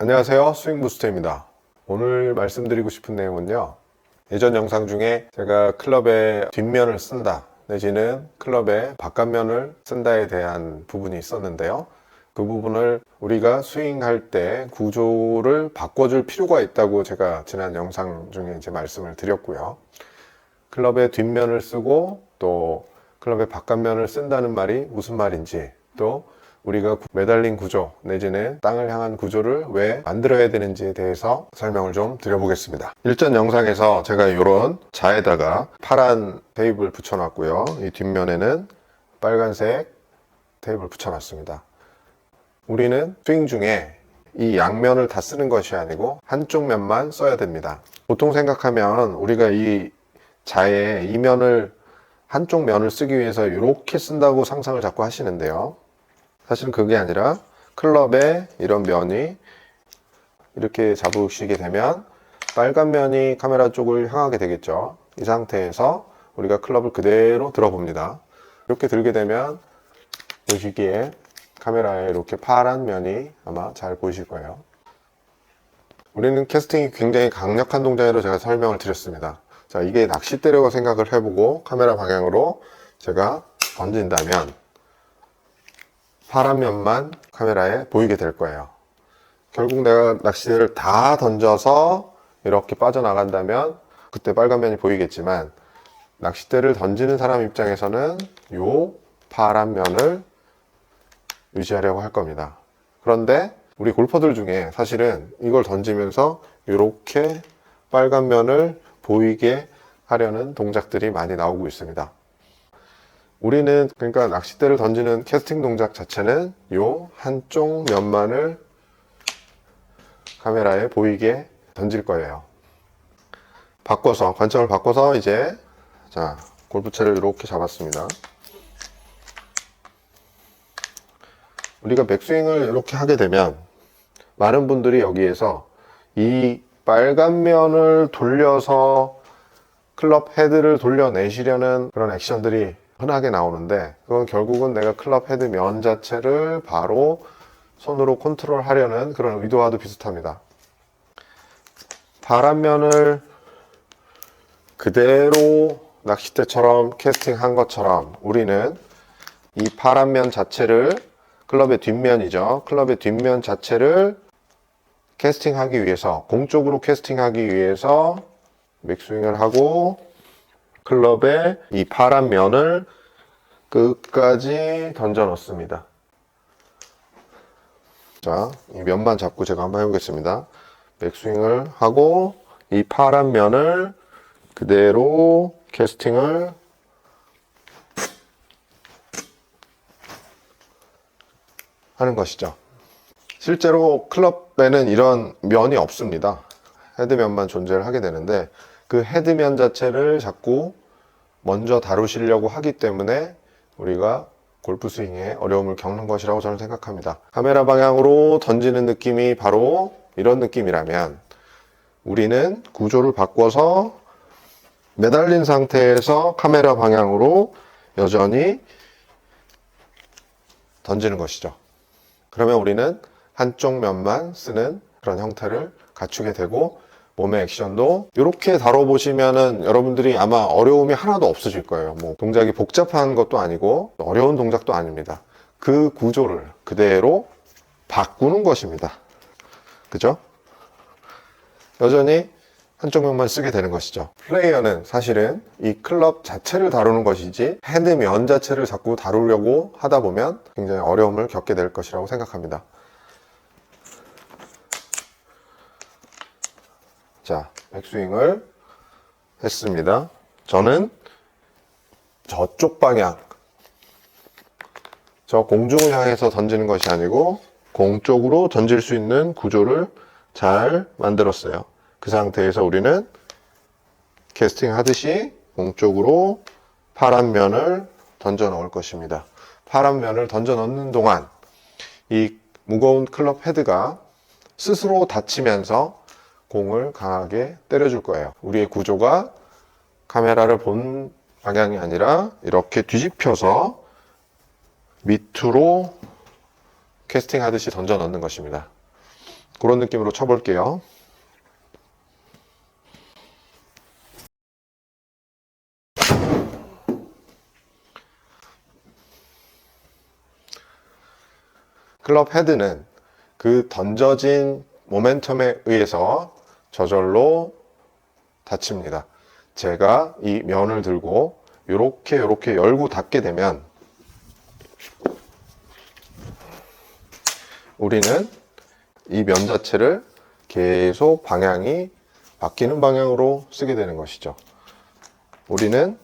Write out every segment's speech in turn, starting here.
안녕하세요. 스윙부스터입니다. 오늘 말씀드리고 싶은 내용은요. 예전 영상 중에 제가 클럽의 뒷면을 쓴다, 내지는 클럽의 바깥면을 쓴다에 대한 부분이 있었는데요. 그 부분을 우리가 스윙할 때 구조를 바꿔줄 필요가 있다고 제가 지난 영상 중에 이제 말씀을 드렸고요. 클럽의 뒷면을 쓰고 또 클럽의 바깥면을 쓴다는 말이 무슨 말인지 또 우리가 매달린 구조 내지는 땅을 향한 구조를 왜 만들어야 되는지에 대해서 설명을 좀 드려보겠습니다. 일전 영상에서 제가 이런 자에다가 파란 테이프를 붙여놨고요. 이 뒷면에는 빨간색 테이프를 붙여놨습니다. 우리는 스윙 중에 이 양면을 다 쓰는 것이 아니고 한쪽 면만 써야 됩니다. 보통 생각하면 우리가 이 자에 이 면을 한쪽 면을 쓰기 위해서 이렇게 쓴다고 상상을 자꾸 하시는데요. 사실은 그게 아니라 클럽에 이런 면이 이렇게 잡으시게 되면 빨간 면이 카메라 쪽을 향하게 되겠죠. 이 상태에서 우리가 클럽을 그대로 들어봅니다. 이렇게 들게 되면 보시기에 카메라에 이렇게 파란 면이 아마 잘 보이실 거예요. 우리는 캐스팅이 굉장히 강력한 동작으로 제가 설명을 드렸습니다. 자, 이게 낚싯대라고 생각을 해보고 카메라 방향으로 제가 던진다면 파란 면만 카메라에 보이게 될 거예요. 결국 내가 낚싯대를 다 던져서 이렇게 빠져나간다면 그때 빨간 면이 보이겠지만 낚싯대를 던지는 사람 입장에서는 요 파란 면을 유지하려고 할 겁니다. 그런데 우리 골퍼들 중에 사실은 이걸 던지면서 이렇게 빨간 면을 보이게 하려는 동작들이 많이 나오고 있습니다. 우리는 그러니까 낚싯대를 던지는 캐스팅 동작 자체는 요 한쪽 면만을 카메라에 보이게 던질 거예요. 바꿔서 관점을 바꿔서 이제 자 골프채를 이렇게 잡았습니다. 우리가 백스윙을 이렇게 하게 되면 많은 분들이 여기에서 이 빨간 면을 돌려서 클럽 헤드를 돌려내시려는 그런 액션들이 흔하게 나오는데 그건 결국은 내가 클럽 헤드 면 자체를 바로 손으로 컨트롤 하려는 그런 의도와도 비슷합니다. 파란 면을 그대로 낚싯대처럼 캐스팅한 것처럼 우리는 이 파란 면 자체를 클럽의 뒷면이죠. 클럽의 뒷면 자체를 캐스팅하기 위해서 공 쪽으로 캐스팅하기 위해서 맥스윙을 하고 클럽에 이 파란 면을 끝까지 던져 넣습니다. 자, 이 면만 잡고 제가 한번 해보겠습니다. 백스윙을 하고 이 파란 면을 그대로 캐스팅을 하는 것이죠. 실제로 클럽에는 이런 면이 없습니다. 헤드면만 존재를 하게 되는데 그 헤드면 자체를 자꾸 먼저 다루시려고 하기 때문에 우리가 골프 스윙에 어려움을 겪는 것이라고 저는 생각합니다. 카메라 방향으로 던지는 느낌이 바로 이런 느낌이라면 우리는 구조를 바꿔서 매달린 상태에서 카메라 방향으로 여전히 던지는 것이죠. 그러면 우리는 한쪽 면만 쓰는 그런 형태를 갖추게 되고 몸의 액션도 이렇게 다뤄보시면은 여러분들이 아마 어려움이 하나도 없으실 거예요. 뭐 동작이 복잡한 것도 아니고 어려운 동작도 아닙니다. 그 구조를 그대로 바꾸는 것입니다. 그죠? 여전히 한쪽 면만 쓰게 되는 것이죠. 플레이어는 사실은 이 클럽 자체를 다루는 것이지 헤드면 자체를 자꾸 다루려고 하다 보면 굉장히 어려움을 겪게 될 것이라고 생각합니다. 자, 백스윙을 했습니다. 저는 저쪽 방향, 저 공중을 향해서 던지는 것이 아니고 공 쪽으로 던질 수 있는 구조를 잘 만들었어요. 그 상태에서 우리는 캐스팅 하듯이 공 쪽으로 파란 면을 던져 넣을 것입니다. 파란 면을 던져 넣는 동안 이 무거운 클럽 헤드가 스스로 닫히면서 공을 강하게 때려줄 거예요. 우리의 구조가 카메라를 본 방향이 아니라 이렇게 뒤집혀서 밑으로 캐스팅 하듯이 던져 넣는 것입니다. 그런 느낌으로 쳐볼게요. 클럽 헤드는 그 던져진 모멘텀에 의해서 저절로 닫힙니다. 제가 이 면을 들고 이렇게 이렇게 열고 닫게 되면 우리는 이 면 자체를 계속 방향이 바뀌는 방향으로 쓰게 되는 것이죠. 우리는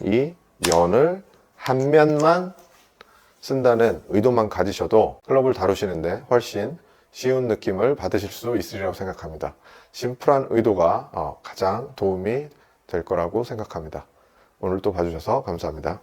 이 면을 한 면만 쓴다는 의도만 가지셔도 클럽을 다루시는데 훨씬 쉬운 느낌을 받으실 수 있으리라고 생각합니다. 심플한 의도가 어, 가장 도움이 될 거라고 생각합니다. 오늘 또 봐주셔서 감사합니다.